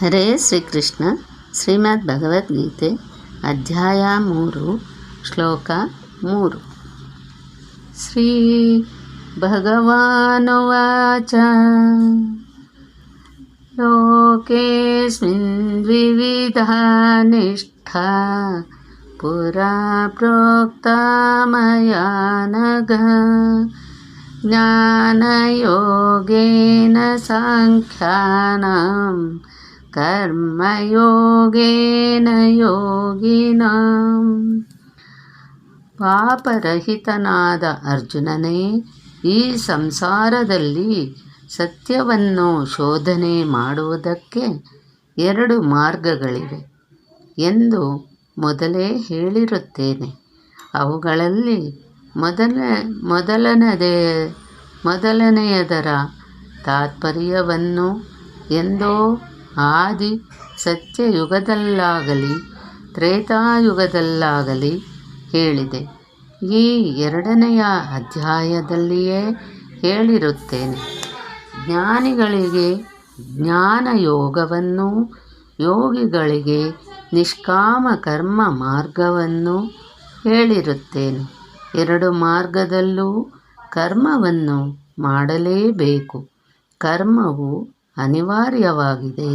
ಹರೇ ಶ್ರೀಕೃಷ್ಣ ಶ್ರೀಮದ್ ಭಗವದ್ಗೀತೆ ಅಧ್ಯಾಯ ಮೂರು ಶ್ಲೋಕ ಮೂರು ಶ್ರೀ ಭಗವಾನುವಾಚ ಲೋಕೇಸ್ಮಿನ್ ವಿವಿಧಾ ನಿಷ್ಠಾ ಪುರಾ ಪ್ರೋಕ್ತಾ ಮಯಾ ನಘ ज्ञानयोगेन साङ्ख्यानां ಕರ್ಮಯೋಗೇನ ಯೋಗಿನಾಂ. ಪಾಪರಹಿತನಾದ ಅರ್ಜುನನೇ, ಈ ಸಂಸಾರದಲ್ಲಿ ಸತ್ಯವನ್ನು ಶೋಧನೆ ಮಾಡುವುದಕ್ಕೆ ಎರಡು ಮಾರ್ಗಗಳಿವೆ ಎಂದು ಮೊದಲೇ ಹೇಳಿರುತ್ತೇನೆ. ಅವುಗಳಲ್ಲಿ ಮೊದಲ, ಮೊದಲನದೇ, ಮೊದಲನೆಯದರ ತಾತ್ಪರ್ಯವನ್ನು ಎಂದೋ ಆದಿ ಸತ್ಯಯುಗದಲ್ಲಾಗಲಿ, ತ್ರೇತಾಯುಗದಲ್ಲಾಗಲಿ ಹೇಳಿದೆ. ಈ ಎರಡನೆಯ ಅಧ್ಯಾಯದಲ್ಲಿಯೇ ಹೇಳಿರುತ್ತೇನೆ. ಜ್ಞಾನಿಗಳಿಗೆ ಜ್ಞಾನಯೋಗವನ್ನು, ಯೋಗಿಗಳಿಗೆ ನಿಷ್ಕಾಮ ಕರ್ಮ ಮಾರ್ಗವನ್ನು ಹೇಳಿರುತ್ತೇನೆ. ಎರಡು ಮಾರ್ಗದಲ್ಲೂ ಕರ್ಮವನ್ನು ಮಾಡಲೇಬೇಕು. ಕರ್ಮವು ಅನಿವಾರ್ಯವಾಗಿದೆ.